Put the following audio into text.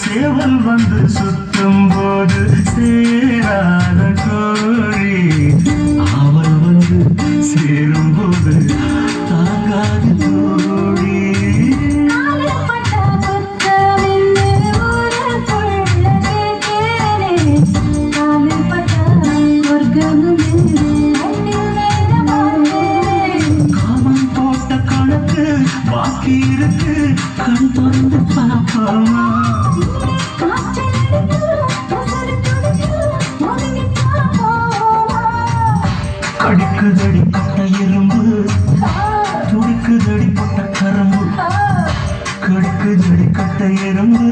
சேவல் வந்து சுத்த காத்திருக்கு கண் திறந்து பாப்பாமா கடிக்குதடி பட்ட எறும்பு துடிக்குதடி பட்ட கரும்பு. கடிக்குதடி எறும்பு